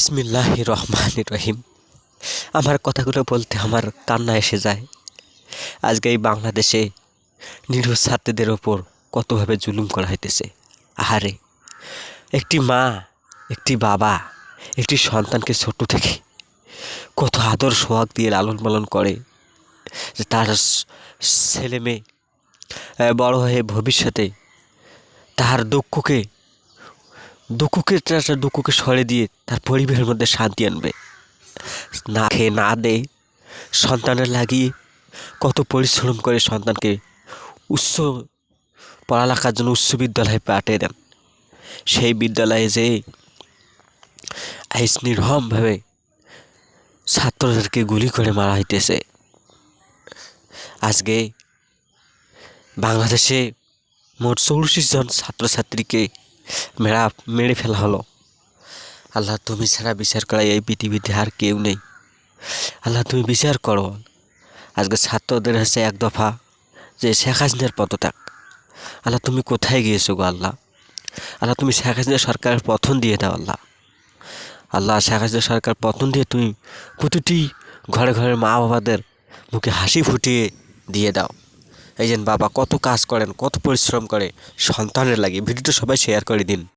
বিসমিল্লাহ রহমান রহিম আমার কথাগুলো বলতে আমার কান্না এসে যায়। আজকে এই বাংলাদেশে নিরীহ ছাত্রীদের ওপর কতভাবে জুলুম করা হইতেছে? আহারে, একটি মা, একটি বাবা, একটি সন্তানকে ছোট থেকে কত আদর সোহাগ দিয়ে লালন পালন করে যে তার ছেলে মেয়ে বড় হয়ে ভবিষ্যতে তার দুঃখকে দুঃখকে তার দুঃখকে সরে দিয়ে তার পরিবারের মধ্যে শান্তি আনবে। না খেয়ে না দে, সন্তানের লাগিয়ে কত পরিশ্রম করে সন্তানকে উচ্চ পড়ালেখার জন্য উচ্চ বিদ্যালয়ে পাঠিয়ে দেন। সেই বিদ্যালয়ে যে আইস নির্মমভাবে ছাত্রদেরকে গুলি করে মারা হইতেছে। আজকে বাংলাদেশে মোট চৌষট্টি জন ছাত্রছাত্রীকে মেরা, মেরে ফেলা হলো। আল্লাহ, তুমি ছাড়া বিচার করা এই পৃথিবীতে আর কেউ নেই। আল্লাহ, তুমি বিচার করো। আজকে ছাত্রদের হচ্ছে এক দফা যে শেখ হাসিনার পদত্যাগ। আল্লাহ, তুমি কোথায় গিয়েছো গো আল্লাহ? আল্লাহ, তুমি শেখ হাসিনা সরকারের পথন দিয়ে দাও আল্লাহ। আল্লাহ, শেখ হাসিনা সরকার পতন দিয়ে তুমি প্রতিটি ঘরে ঘরে মা বাবাদের মুখে হাসি ফুটিয়ে দিয়ে দাও। এই বাবা কত কাজ করেন, কত পরিশ্রম করে, সন্তানের লাগে। ভিডিওটা সবাই শেয়ার করে দিন।